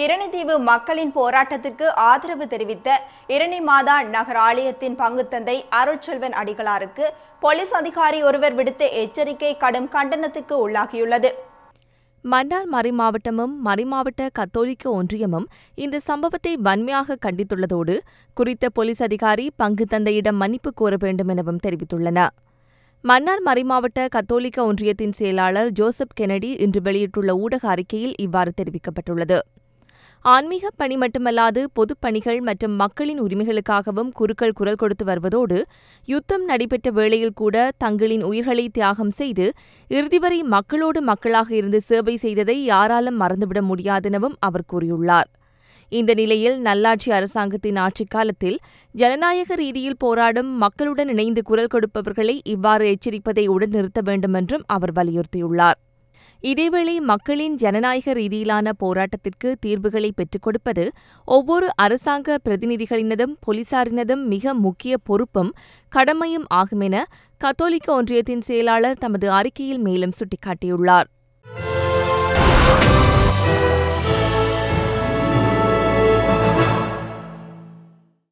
இரணிதீவு மக்களின் போராட்டத்திற்கு ஆதரவு தெரிவித்த இரணிமாதா நகர் ஆலயத்தின் பங்குத்தந்தை அருட்செல்வன் அடிகளாருக்கு போலீஸ் அதிகாரி ஒருவர் விடுத்த எச்சரிக்கை கடும் கண்டனத்துக்கு உள்ளாகியுள்ளது. மன்னார் மறைமாவட்டமும் மறைமாவட்ட கத்தோலிக்க ஒன்றியமும் இந்த சம்பவத்தை வன்மையாக கண்டித்துள்ளதோடு குறித்த போலீஸ் அதிகாரி பங்கு தந்தையிடம் மன்னிப்பு கோர வேண்டும் எனவும் தெரிவித்துள்ளன. மன்னார் மறைமாவட்ட கத்தோலிக்க ஒன்றியத்தின் செயலாளர் ஜோசப் கெனடி இன்று வெளியிட்டுள்ள ஊடக அறிக்கையில் இவ்வாறு தெரிவிக்கப்பட்டுள்ளது. ஆன்மீக பணி மட்டுமல்லாது பொதுப்பணிகள் மற்றும் மக்களின் உரிமைகளுக்காகவும் குருக்கள் குரல் கொடுத்து வருவதோடு யுத்தம் நடைபெற்ற வேளையில் கூட தங்களின் உயிர்களை தியாகம் செய்து இறுதிவரை மக்களோடு மக்களாக இருந்து சேவை செய்ததை யாராலும் மறந்துவிட முடியாதெனவும் அவர் கூறியுள்ளார். இந்த நிலையில் நல்லாட்சி அரசாங்கத்தின் ஆட்சிக் காலத்தில் ஜனநாயக ரீதியில் போராடும் மக்களுடன் இணைந்து குரல் கொடுப்பவர்களை இவ்வாறு எச்சரிப்பதை உடன் நிறுத்த வேண்டும் என்றும் அவர் வலியுறுத்தியுள்ளார். இதேவேளை மக்களின் ஜனநாயக ரீதியிலான போராட்டத்திற்கு தீர்வுகளை பெற்றுக் கொடுப்பது ஒவ்வொரு அரசாங்க பிரதிநிதிகளினதும் போலீசாரினதும் மிக முக்கிய பொறுப்பும் கடமையும் ஆகும் என கத்தோலிக்க ஒன்றியத்தின் செயலாளர் தமது அறிக்கையில் மேலும் சுட்டிக்காட்டியுள்ளார்.